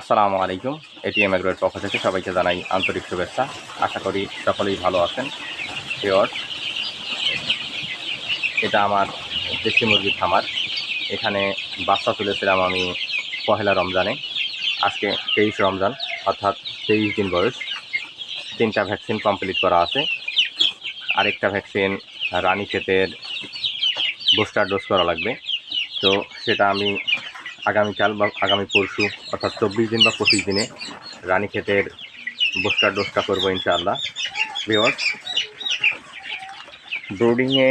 আসসালামু আলাইকুম। এটিএম এগ্রোয়ের পক্ষ থেকে সবাইকে জানাই আন্তরিক শুভেচ্ছা। আশা করি সকলেই ভালো আছেন। শিওর এটা আমার দেশি মুরগির খামার। এখানে বাচ্চা তুলেছিলাম আমি পহেলা রমজানে। আজকে তেইশ রমজান, অর্থাৎ তেইশ দিন বয়স। তিনটা ভ্যাকসিন কমপ্লিট করা আছে। আরেকটা ভ্যাকসিন রানীক্ষেতের বুস্টার ডোজ করা লাগবে। তো সেটা আমি আগামীকাল বা আগামী পরশু, অর্থাৎ চব্বিশ দিন বা পঁচিশ দিনে রানীক্ষেতের বুস্টার ডোজটা করব ইনশাআল্লাহ। ভিওয়ার্স ব্রোডিংয়ে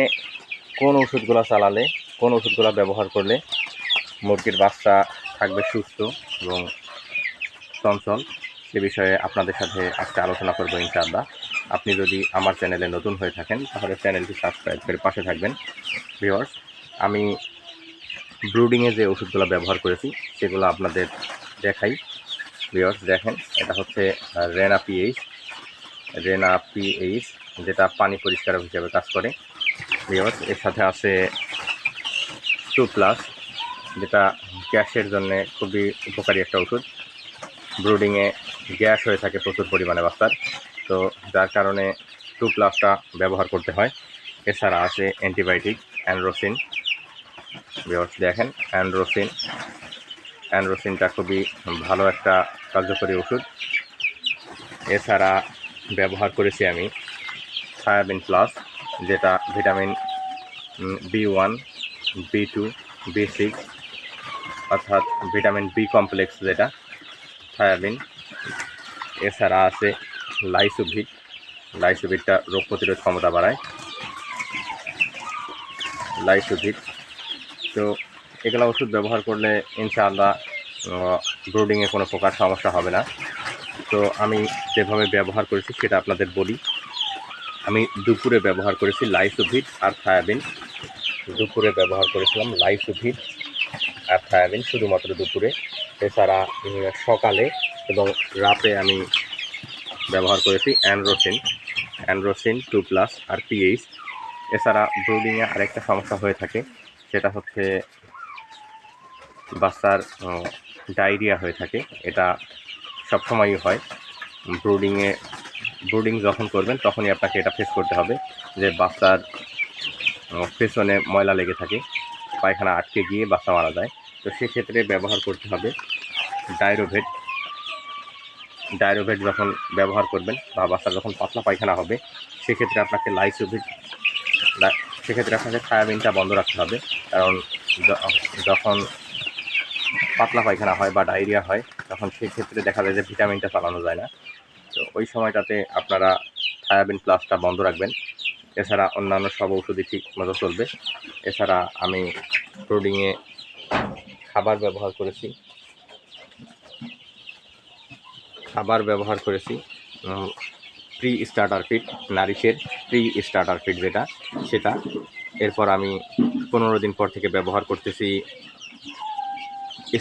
কোন ওষুধগুলো চালালে, কোন ওষুধগুলো ব্যবহার করলে মুরগির বাচ্চা থাকবে সুস্থ এবং চঞ্চল, সে বিষয়ে আপনাদের সাথে আজকে আলোচনা করব ইনশাআল্লাহ। আপনি যদি আমার চ্যানেলে নতুন হয়ে থাকেন, তাহলে চ্যানেলটি সাবস্ক্রাইব করে পাশে থাকবেন। ভিওয়ার্স আমি ব্রুডিংয়ে যে ওষুধগুলো ব্যবহার করেছি, সেগুলো আপনাদের দেখাই। ভিওয়ার্স দেখেন, এটা হচ্ছে রেনা পিএইচ রেনা পিএইচ যেটা পানি পরিষ্কারক হিসেবে কাজ করে। ভিওয়ার্স এর সাথে আছে টু প্লাস যেটা গ্যাসের জন্য খুবই উপকারী একটা ওষুধ। ব্রুডিংয়ে গ্যাস হয়ে থাকে প্রচুর পরিমাণে বাচ্চার। তো যার কারণে টু প্লাসটা ব্যবহার করতে হয়। এছাড়া আছে অ্যান্টিবায়োটিক অ্যান্ড্রোসিন ভিওর্স দেখেন, অ্যান্ড্রোসিন। অ্যান্ড্রোসিনটা খুবই ভালো একটা কার্যকরী ওষুধ। এছাড়া ব্যবহার করেছি আমি থায়াবিন প্লাস, যেটা vitamin B one, B two, B six, অর্থাৎ ভিটামিন বি কমপ্লেক্স যেটা থায়াবিন এছাড়া আছে লাইসোভিট লাইসোভিটটা রোগ প্রতিরোধ ক্ষমতা বাড়ায়। লাইসোভিট তো এগুলো ওষুধ ব্যবহার করলে ইনশাআল্লাহ ব্রোডিংয়ে কোনো প্রকার সমস্যা হবে না। তো আমি যেভাবে ব্যবহার করেছি সেটা আপনাদের বলি। আমি দুপুরে ব্যবহার করেছি লাইসোভিট আর থায়াবিন দুপুরে ব্যবহার করেছিলাম লাইসোভিট আর থায়াবিন শুধুমাত্র দুপুরে। এছাড়া সকালে এবং রাতে আমি ব্যবহার করেছি অ্যান্ড্রোসিন অ্যান্ড্রোসিন টু প্লাস আর পিএইচ এছাড়া ব্রুডিংয়ে আরেকটা সমস্যা হয়ে থাকে। সেটা হচ্ছে বাচ্চার ডায়রিয়া হয়ে থাকে। এটা সবসময়ই হয়। ব্রুডিংয়ে ব্রুডিং যখন করবেন, তখনই আপনাকে এটা ফেস করতে হবে যে বাচ্চার পেছনে ময়লা লেগে থাকে, পায়খানা আটকে গিয়ে বাচ্চা মারা যায়। তো সেক্ষেত্রে ব্যবহার করতে হবে ডায়রোভেট। ডায়রোভেট যখন ব্যবহার করবেন বা বাচ্চার যখন পাতলা পায়খানা হবে, সেক্ষেত্রে আপনাকে লাইসোভিট সেক্ষেত্রে আপনাকে থায়াবিনটা বন্ধ রাখতে হবে। কারণ যখন পাতলা পায়খানা হয় বা ডায়রিয়া হয়, তখন সেক্ষেত্রে দেখা যায় যে ভিটামিনটা চালানো যায় না। তো ওই সময়টাতে আপনারা থায়াবিন প্লাসটা বন্ধ রাখবেন। এছাড়া অন্যান্য সব ওষুধই ঠিক মতো চলবে। এছাড়া আমি প্রোডিংয়ে খাবার ব্যবহার করেছি। খাবার ব্যবহার করেছি। প্রি স্টার্টার ফিট নারিশের প্রি স্টার্টার ফিট যেটা, সেটা। এরপর আমি পনেরো দিন পর থেকে ব্যবহার করতেছি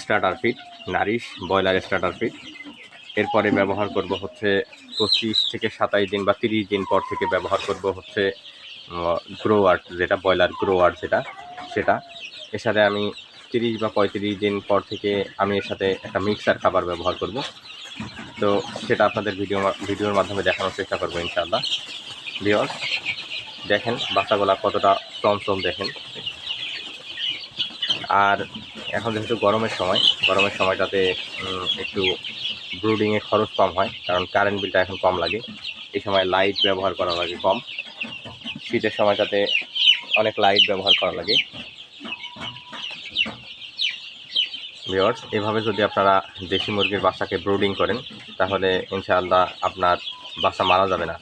starter fit nourish, broiler starter fit এরপরে ব্যবহার করব হচ্ছে পঁচিশ থেকে সাতাইশ দিন বা তিরিশ দিন পর থেকে ব্যবহার করব হচ্ছে গ্রোয়ার যেটা, ব্রয়লার গ্রোয়ার যেটা, সেটা। এর সাথে আমি তিরিশ বা পঁয়ত্রিশ দিন পর থেকে আমি এর সাথে একটা মিক্সার খাবার ব্যবহার করব। তো সেটা আপনাদের ভিডিও ভিডিওর মাধ্যমে দেখানোর চেষ্টা করব ইনশাআল্লাহ। বিয়স দেখেন বাচ্চাগুলা কতটা চমচম দেখেন। আর এখন যেহেতু গরমের সময়, গরমের সময়টাতে একটু ব্রুডিংয়ে খরচ কম হয়, কারণ কারেন্ট বিলটা এখন কম লাগে। এই সময় লাইট ব্যবহার করা লাগে কম। শীতের সময়টাতে অনেক লাইট ব্যবহার করা লাগে। ভিওর্স এভাবে যদি আপনারা দেশি মুরগির বাসাকে ব্রুডিং করেন, তাহলে ইনশাআল্লাহ আপনার বাসা মারা যাবে না।